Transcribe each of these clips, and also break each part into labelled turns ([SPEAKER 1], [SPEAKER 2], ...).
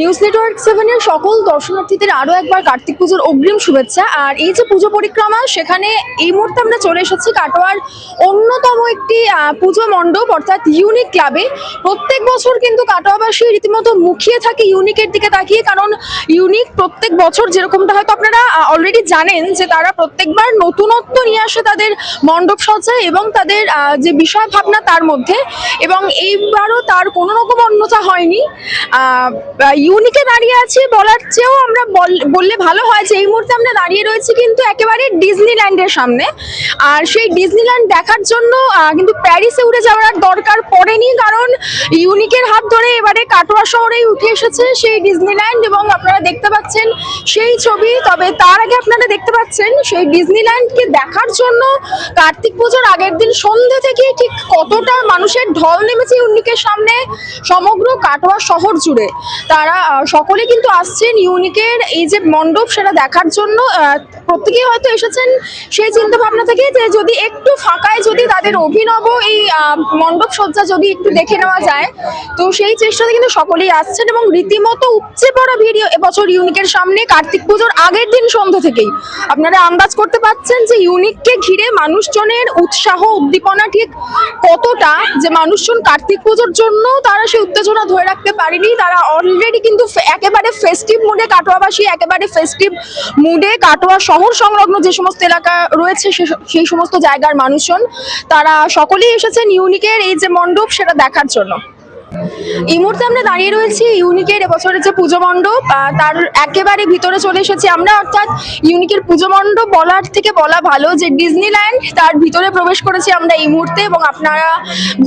[SPEAKER 1] News network সেভেনের সকল দর্শনার্থীদের আরও একবার কার্তিক পুজোর অগ্রিম শুভেচ্ছা। আর এই যে পুজো পরিক্রমা, সেখানে এই মুহূর্তে আমরা চলে এসেছি কাটোয়ার অন্যতম একটি পুজো মণ্ডপ, অর্থাৎ ইউনিক ক্লাবে প্রত্যেক বছর কিন্তু কাটোয়াবাসী রীতিমতো মুখিয়ে থাকে ইউনিকের দিকে তাকিয়ে, কারণ ইউনিক প্রত্যেক বছর যেরকমটা হয়তো আপনারা অলরেডি জানেন যে তারা প্রত্যেকবার নতুনত্ব নিয়ে আসে তাদের মণ্ডপ সজ্জায় এবং তাদের যে বিষয় ভাবনা তার মধ্যে। এবং এইবারও তার কোনো রকম অন্যতা হয়নি। ইউনিকে দাঁড়িয়ে আছি বলার চেয়েও আমরা বল- বললে ভালো হয় যে এই মুহূর্তে আমরা দাঁড়িয়ে রয়েছি কিন্তু একেবারে ডিজনিল্যান্ডের সামনে। আর সেই ডিজনিল্যান্ড দেখার জন্য কিন্তু প্যারিসে উড়ে যাওয়ার দরকার পড়েনি কারণ ইউনিকের হাত ধরে এবারে কাটোয়া শহরেই উঠে এসেছে সেই ডিজনিল্যান্ড এবং আপনারা দেখতে পাচ্ছেন সেই ছবি। তবে তার আগে আপনারা দেখতে পাচ্ছেন সেই ডিজনিল্যান্ডকে দেখার জন্য কার্তিক পুজোর আগের দিন সন্ধ্যে থেকে ঠিক কতটা মানুষের ঢল নেমেছে ইউনিকের সামনে সমগ্র কাটোয়া শহর জুড়ে। তারা আহ, সকলে কিন্তু আসছেন ইউনিকের এই যে মণ্ডপ সেটা দেখার জন্য। প্রত্যেকেই হয়তো এসেছেন সেই চিন্তা ভাবনা থেকে যে যদি একটু ফাঁকায় যদি তাদের অভিনব এই মণ্ডপ সজ্জা যদি একটু দেখে নেওয়া যায় তো সেই চেষ্টাতে কিন্তু সকলেই আসছেন এবং রীতিমতো উপচে পড়া ভিড় এবছর ইউনিকের সামনে কার্তিক পুজোর আগের দিন সন্ধ্যা থেকেই। আপনারা আন্দাজ করতে পারছেন যে ইউনিককে ঘিরে মানুষজনের উৎসাহ উদ্দীপনা ঠিক কতটা যে মানুষজন কার্তিক পুজোর জন্য তারা সেই উত্তেজনা ধরে রাখতে পারেনি তারা অলরেডি কিন্তু একেবারে ফেস্টিভ মুডে কাটোয়াবাসী, একেবারে ফেস্টিভ মুডে কাটোয়া শহর সংলগ্ন যে সমস্ত এলাকা রয়েছে সেই সমস্ত জায়গার মানুষজন, তারা সকলেই এসেছেন ইউনিকের এই যে মণ্ডপ, সেটা দেখার জন্য। এই মুহূর্তে আমরা দাঁড়িয়ে রয়েছি ইউনিকের এবছরের যে পুজো মণ্ডপ তার একেবারে ভিতরে চলে এসেছি আমরা। অর্থাৎ ইউনিকের পুজো মণ্ডপ বলার থেকে বলা ভালো যে ডিজনিল্যান্ড তার ভিতরে প্রবেশ করেছি আমরা এই মুহূর্তে এবং আপনারা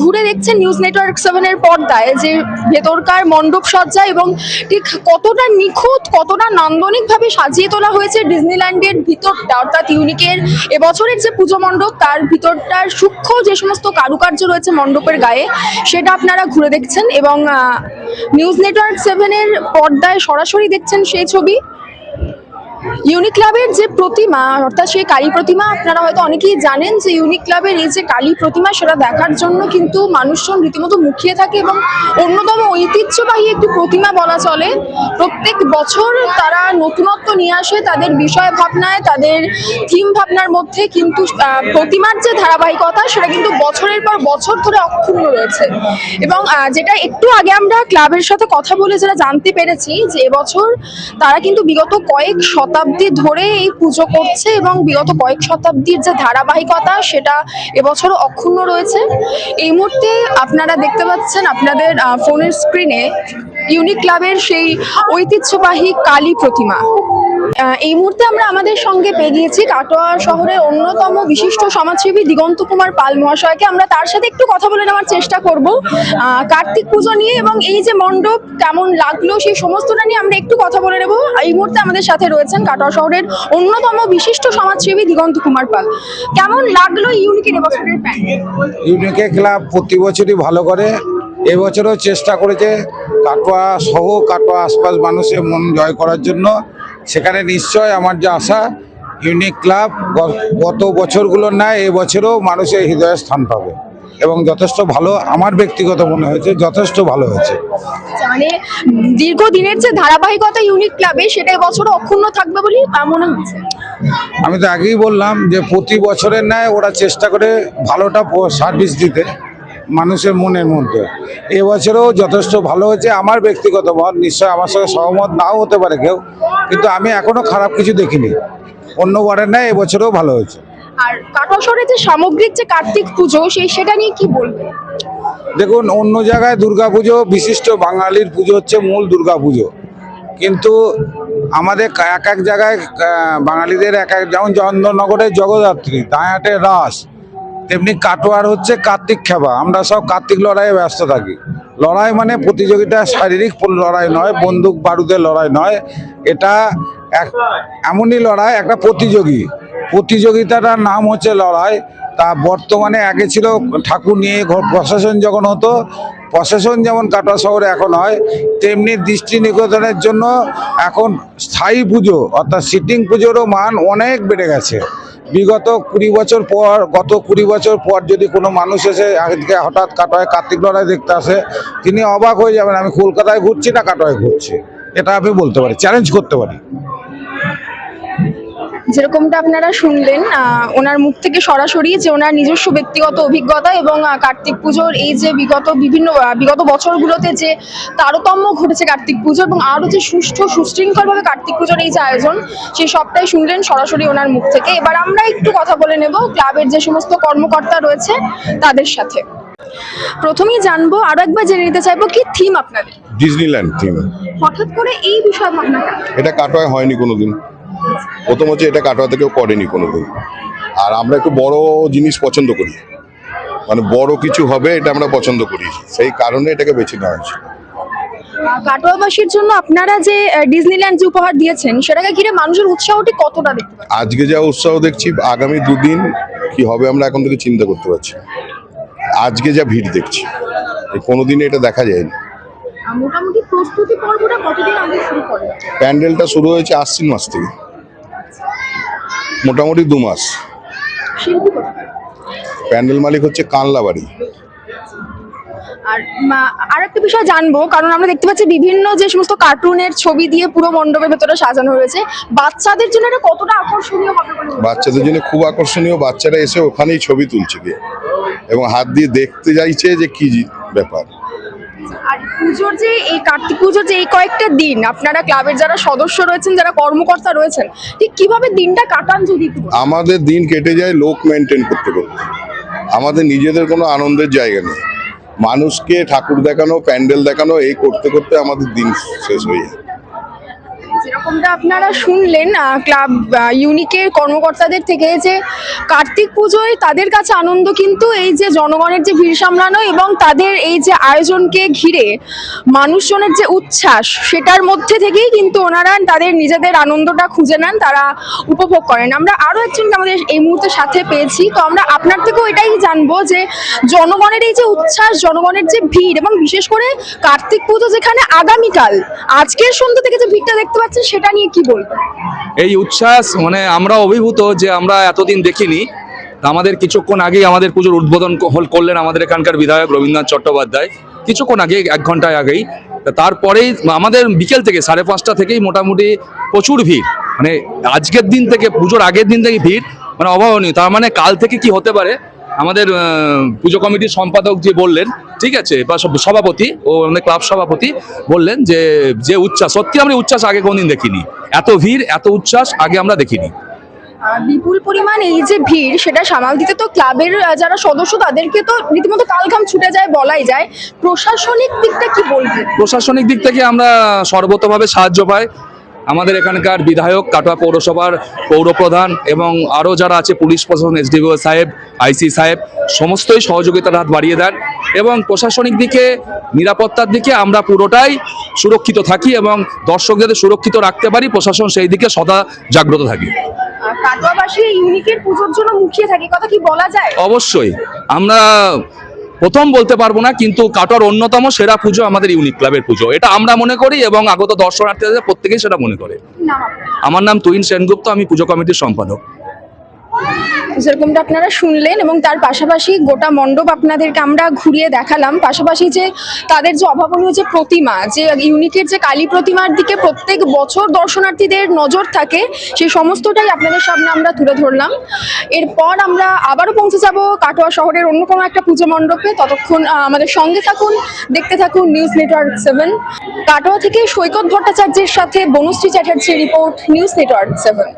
[SPEAKER 1] ঘুরে দেখছেন নিউজ নেটওয়ার্ক সেভেনের পর্দায় যে ভেতরকার মণ্ডপ সজ্জা এবং ঠিক কতটা নিখুঁত, কতটা নান্দনিকভাবে সাজিয়ে তোলা হয়েছে ডিজনিল্যান্ডের ভিতরটা। অর্থাৎ ইউনিকের এবছরের যে পুজো মণ্ডপ, তার ভিতরটার সূক্ষ্ম যে সমস্ত কারুকার্য রয়েছে মণ্ডপের গায়ে, সেটা আপনারা ঘুরে দেখছেন। এবং আহ, নিউজ নেটওয়ার্ক সেভেনের পর্দায় সরাসরি দেখছেন সেই ছবি। ইউনিক ক্লাবের যে প্রতিমা, অর্থাৎ সেই কালী প্রতিমা, আপনারা হয়তো অনেকেই জানেন যে ইউনিক ক্লাবের এই যে কালী প্রতিমা, সেটা দেখার জন্য কিন্তু মানুষজন রীতিমতো মুখিয়ে থাকে এবং অন্যতম ঐতিহ্যবাহী একটি প্রতিমা বলা চলে। প্রত্যেক বছর তারা নতুনত্ব নিয়ে আসে তাদের বিষয় ভাবনায়, তাদের থিম ভাবনার মধ্যে কিন্তু প্রতিমার যে ধারাবাহিকতা, সেটা কিন্তু বছরের পর বছর ধরে অক্ষুণ্ণ রয়েছে। এবং যেটা একটু আগে আমরা ক্লাবের সাথে কথা বলে যেটা জানতে পেরেছি যে এবছর তারা কিন্তু বিগত কয়েক শতাব্দী ধরে এই পুজো করছে এবং বিগত কয়েক শতাব্দীর যে ধারাবাহিকতা সেটা এবছরও অক্ষুণ্ণ রয়েছে। এই মুহূর্তে আপনারা দেখতে পাচ্ছেন আপনাদের ফোনের স্ক্রিনে ইউনিক ক্লাবের সেই ঐতিহ্যবাহী কালী প্রতিমা। এই মুহূর্তে আমরা আমাদের সঙ্গে পেয়ে গিয়েছি কাটোয়া শহরের অন্যতম বিশিষ্ট সমাজসেবী দিগন্ত কুমার পাল মহাশয়কে। আমরা তার সাথে একটু কথা বলে নেওয়ার চেষ্টা করব। কার্তিক পুজো নিয়ে এবং এই যে মণ্ডপ কেমন লাগল, সেই সমস্তটা নিয়ে আমরা একটু কথা বলে নেব। এই মুহূর্তে আমাদের সাথে রয়েছেন কাটোয়া শহরের অন্যতম বিশিষ্ট সমাজসেবী দিগন্ত কুমার পাল। কেমন লাগল ইউনিকের এবছরের
[SPEAKER 2] ইউনিকে ক্লাব প্রতি বছরই ভালো করে। এবছরও চেষ্টা করেছে কাটোয়া সহ কাটোয়া আশপাশ মানুষের মন জয় করার জন্য। সেখানে নিশ্চয় আমার যে আশা ইউনিক ক্লাব গত বছরগুলোর ন্যায় এবছরও মানুষের হৃদয়ে স্থান পাবে। এবং যথেষ্ট ভালো আমার ব্যক্তিগত মনে হয়েছে যথেষ্ট ভালো হয়েছে।
[SPEAKER 1] মানে দীর্ঘদিনের যে ধারাবাহিকতা ইউনিক ক্লাবে সেটা এবছরও অক্ষুণ্ণ থাকবে আহ, মনে হচ্ছে?
[SPEAKER 2] আমি তো আগেই বললাম যে প্রতি বছরের ন্যায় ওরা চেষ্টা করে ভালোটা সার্ভিস দিতে। মানুষের মনের মধ্যে। এবছরও যথেষ্ট ভালো হয়েছে। আমার ব্যক্তিগত মত নিশ্চয় আমার সঙ্গে সহমত নাও হতে পারে কেউ কিন্তু আমি এখনও খারাপ কিছু দেখিনি। অন্যবারের ন্যায় এবছরও ভালো হয়েছে।
[SPEAKER 1] আর কাটোয়া যে সামগ্রিক যে কার্তিক পুজো সেই সেটা নিয়ে কি বলবেন
[SPEAKER 2] দেখুন অন্য জায়গায় দুর্গাপুজো বিশিষ্ট বাঙালির পুজো হচ্ছে মূল দুর্গাপুজো। কিন্তু আমাদের এক এক জায়গায় বাঙালিদের এক এক যেমন চন্দননগরের জগদ্ধাত্রী দায়াটের রাস তেমনি কাটোয়ার হচ্ছে কার্তিক খেবা। আমরা সব কার্তিক লড়াইয়ে ব্যস্ত থাকি। লড়াই মানে প্রতিযোগিতা শারীরিক লড়াই নয়, বন্দুক বারুদের লড়াই নয়। এটা এক এমনই লড়াই, একটা প্রতিযোগী। প্রতিযোগিতাটার নাম হচ্ছে লড়াই। তা বর্তমানে আগে ছিল ঠাকুর নিয়ে ঘর প্রশাসন যখন হতো প্রশাসন যেমন কাটোয়া শহরে এখন হয়, তেমনি দৃষ্টি নিকেতনের জন্য এখন স্থায়ী পুজো, অর্থাৎ সিটিং পুজোরও মান অনেক বেড়ে গেছে। বিগত কুড়ি বছর পর, গত কুড়ি বছর পর যদি কোনো মানুষ এসে আজকে হঠাৎ কাটোয়ায় কার্তিক লড়াই দেখতে আসে, তিনি অবাক হয়ে যাবেন, আমি কলকাতায় ঘুরছি না কাটোয়ায় ঘুরছি। এটা আমি বলতে পারি চ্যালেঞ্জ করতে পারি।
[SPEAKER 1] যেরকমটা আপনারা শুনলেন ওনার মুখ থেকে সরাসরি যে ওনার নিজস্ব ব্যক্তিগত অভিজ্ঞতা এবং কার্তিক পুজোর এই যে বিগত বিভিন্ন বিগত বছরগুলোতে যে তারতম্য ঘটেছে কার্তিক পুজো এবং আরও যে সুষ্ঠু সুশৃঙ্খলভাবে কার্তিক পুজোর এই যে আয়োজন সেই সবটাই শুনলেন সরাসরি ওনার মুখ থেকে। এবার আমরা একটু কথা বলে নেব ক্লাবের যে সমস্ত কর্মকর্তা রয়েছে তাদের সাথে। প্রথমেই জানব আরও একবার জেনে নিতে চাইব কি থিম আপনাদের?
[SPEAKER 3] ডিজনিল্যান্ড থিম
[SPEAKER 1] হঠাৎ করে এই বিষয়
[SPEAKER 3] এটা কাটোয়ায় হয়নি কোনোদিন। প্রথম হচ্ছে এটা কাটোয়াতে কেউ করেনি কোনোদিন। আর আমরা একটু বড় জিনিস পছন্দ করি। মানে বড় কিছু হবে এটা আমরা পছন্দ করি। সেই কারণে এটাকে বেছে নেওয়া হয়েছে
[SPEAKER 1] কাটোয়াবাসীর জন্য আপনারা যে ডিজনিল্যান্ড যে উপহার দিয়েছেন সেটাকে ঘিরে মানুষের উৎসাহটি কতটা দেখতে
[SPEAKER 3] আজকে যা উৎসাহ দেখছি আগামী দুদিন কি হবে আমরা এখন থেকে চিন্তা করতে পারছি আজকে যা ভিড় দেখছি কোনোদিন এটা দেখা যায়নি।
[SPEAKER 1] মোটামুটি প্রস্তুতি পর্বটা কতদিন আগে শুরু করে
[SPEAKER 3] প্যান্ডেলটা শুরু হয়েছে আশ্বিন মাস থেকে। মোটামুটি দু মাস। প্যান্ডেল মালিক হচ্ছে কানলাবাড়ি।
[SPEAKER 1] আর আর একটা বিষয় জানব কারণ আমরা দেখতে পাচ্ছি বিভিন্ন যে সমস্ত কার্টুনের ছবি দিয়ে পুরো মণ্ডপের ভেতরে সাজানো হয়েছে। বাচ্চাদের জন্য এটা কতটা আকর্ষণীয় হবে?
[SPEAKER 3] বাচ্চাদের জন্য খুব আকর্ষণীয় বাচ্চারা এসে ওখানেই ছবি তুলছে গিয়ে। এবং হাত দিয়ে দেখতে চাইছে যে কি ব্যাপার।
[SPEAKER 1] আর পুজোর যে এই কার্তিক পুজোর যে এই কয়েকটা দিন, আপনারা ক্লাবের যারা সদস্য রয়েছেন, যারা কর্মকর্তা রয়েছেন, ঠিক কীভাবে দিনটা কাটান যদি
[SPEAKER 3] আমাদের দিন কেটে যায়, লোক মেনটেন করতে করতে। আমাদের নিজেদের কোনো আনন্দের জায়গা নেই। মানুষকে ঠাকুর দেখানো, প্যান্ডেল দেখানো, এই করতে করতে আমাদের দিন শেষ হয়ে যায়।
[SPEAKER 1] যেরকমটা আপনারা শুনলেন ক্লাব ইউনিকের কর্মকর্তাদের থেকে যে কার্তিক পুজোয় তাদের কাছে আনন্দ কিন্তু এই যে জনগণের যে ভিড় সামলানো এবং তাদের এই যে আয়োজনকে ঘিরে মানুষজনের যে উচ্ছ্বাস, সেটার মধ্যে থেকেই কিন্তু ওনারা তাদের নিজেদের আনন্দটা খুঁজে নেন, তারা উপভোগ করেন। আমরা আরও একজনকে আমাদের এই মুহূর্তে সাথে পেয়েছি, তো আমরা আপনার থেকেও এটাই জানব যে জনগণের এই যে উচ্ছ্বাস, জনগণের যে ভিড় এবং বিশেষ করে কার্তিক পুজো যেখানে আগামীকাল, আজকের সন্ধ্যা থেকে যে ভিড়টা দেখতে পাচ্ছেন সেটা নিয়ে কি বলবেন
[SPEAKER 4] এই উচ্ছ্বাস মানে আমরা অভিভূত যে আমরা এতদিন দেখিনি। আমাদের কিছুক্ষণ আগেই আমাদের পুজোর উদ্বোধন করলেন আমাদের এখানকার বিধায়ক রবীন্দ্রনাথ চট্টোপাধ্যায়। কিছুক্ষণ আগে, এক ঘন্টায় আগেই। তারপরেই আমাদের বিকেল থেকে, সাড়ে পাঁচটা থেকেই মোটামুটি প্রচুর ভিড়। মানে আজকের দিন থেকে, পুজোর আগের দিন থেকে ভিড়। মানে অভাবনীয়। তার মানে কাল থেকে কি হতে পারে? আমাদের পুজো কমিটির সম্পাদক যে বললেন ঠিক আছে বা সভাপতি ও আমাদের ক্লাব সভাপতি বললেন যে যে উচ্ছ্বাস সত্যি আমরা উচ্ছ্বাস আগে কোনদিন দেখিনি। এত ভিড় এত উচ্ছ্বাস আগে আমরা দেখিনি।
[SPEAKER 1] বিপুল পরিমাণ এই যে ভিড় সেটা সামাল দিতে তো ক্লাবের যারা সদস্য তাদেরকে তো রীতিমতো কালঘাম ছুটে যায় বলাই যায়। প্রশাসনিক দিকটা কি বলবেন?
[SPEAKER 4] প্রশাসনিক দিক থেকে আমরা সর্বতভাবে সাহায্য পাই। আমাদের এখানকার বিধায়ক কাটোয়া পৌরসভার পৌরপ্রধান এবং আরও যারা আছে পুলিশ প্রশাসন এসডিও সাহেব আইসি সাহেব সমস্তই সহযোগিতার হাত বাড়িয়ে দেন এবং প্রশাসনিক দিকে নিরাপত্তার দিকে আমরা পুরোটাই সুরক্ষিত থাকি এবং দর্শকদের সুরক্ষিত রাখতে পারি প্রশাসন সেই দিকে সদা জাগ্রত থাকি।
[SPEAKER 1] কাটোয়াবাসী ইউনিকের পুজোর জন্য মুখিয়ে থাকে কথা কি বলা যায়?
[SPEAKER 4] অবশ্যই। আমরা প্রথম বলতে পারব না কিন্তু কাটোয়ার অন্যতম সেরা পুজো আমাদের ইউনিক ক্লাবের পুজো। এটা আমরা মনে করি এবং আগত দর্শনার্থীদের প্রত্যেকেই সেটা মনে করে। আমার নাম তুইন সেনগুপ্ত আমি পুজো কমিটির সম্পাদক।
[SPEAKER 1] যেরকমটা আপনারা শুনলেন এবং তার পাশাপাশি গোটা মণ্ডপ আপনাদেরকে আমরা ঘুরিয়ে দেখালাম, পাশাপাশি যে তাদের যে অভাবনীয় যে প্রতিমা, যে ইউনিকের যে কালী প্রতিমার দিকে প্রত্যেক বছর দর্শনার্থীদের নজর থাকে সেই সমস্তটাই আপনাদের সামনে আমরা তুলে ধরলাম। এরপর আমরা আবারও পৌঁছে যাব কাটোয়া শহরের অন্য কোনো একটা পুজো মণ্ডপে। ততক্ষণ আমাদের সঙ্গে থাকুন, দেখতে থাকুন নিউজ নেটওয়ার্ক সেভেন। কাটোয়া থেকে সৈকত ভট্টাচার্যের সাথে বনশ্রী চ্যাটার্জির রিপোর্ট নিউজ নেটওয়ার্ক সেভেন।